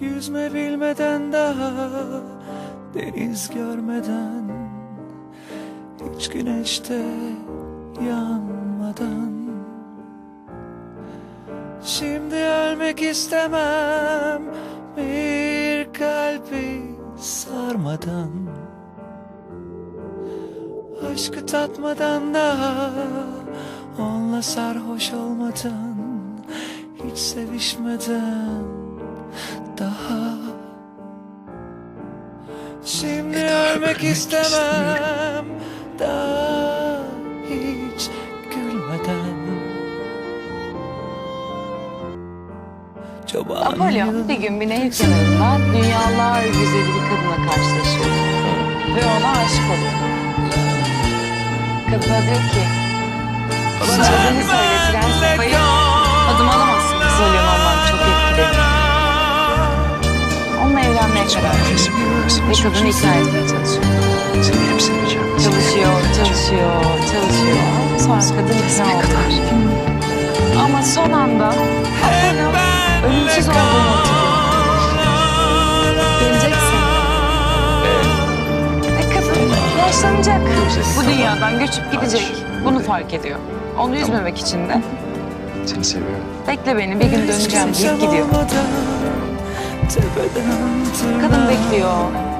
Yüzme bilmeden daha Deniz görmeden Hiç güneşte yanmadan. Şimdi ölmek istemem Bir kalbi sarmadan. Aşkı tatmadan daha Onunla sarhoş olmadan Hiç sevişmeden daha Şimdi ölmek istemem Daha hiç gülmeden Çoban Napolyon bir gün bir nehir kenarında dünyalar güzeli bir kadınla karşılaşıyor. Ve ona aşık oluyor. Kadına diyor ki, bana adını söyletilen sefayı adım alamazsın. Veriyor. Ve kadını ikna etmeye çalışıyor. Seni hep seveceğim. Çalışıyor, çalışıyor, çalışıyor. Sonra kadın ikna oluyor. Ama son anda Apollo ölümsüz olduğunu hatırlıyor. Geleceksin. Ve kadın yaşlanacak. Bu dünyadan göçüp gidecek. Bunu fark ediyor. Onu üzmemek için de Seni seviyorum. bekle beni bir gün döneceğim deyip gidiyor. Kadın bekliyor,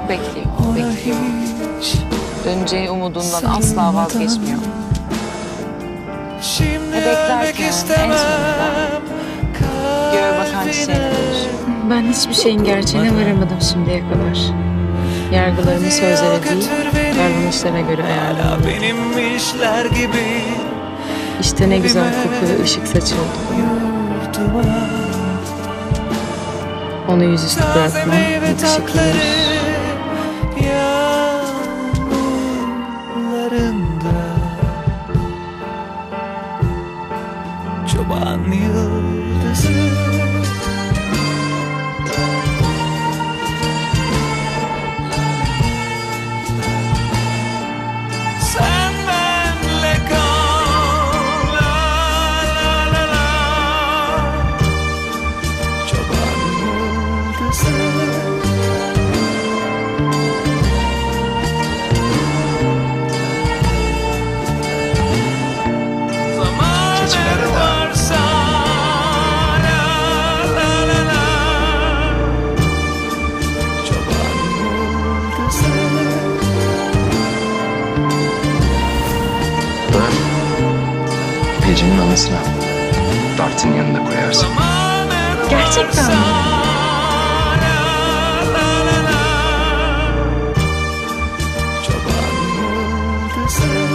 bekliyor, bekliyor. Döneceği umudundan asla vazgeçmiyor. Şimdi Ve beklerken en istemem Göğe bakan çiçeğine dönüşüyor. Ben hiçbir şeyin gerçeğine varamadım şimdiye kadar. Yargılarımı sözlere değil, davranışlara göre ayarladım. benimmişler gibi İşte ne güzel koku ve ışık saçıldı. Onu yüzüstü bırakmam. yağmurlarında Çoban yıldızı da İpeci'nin annesine dartın yanında koyarsın. Gerçekten mi? Çok ağır.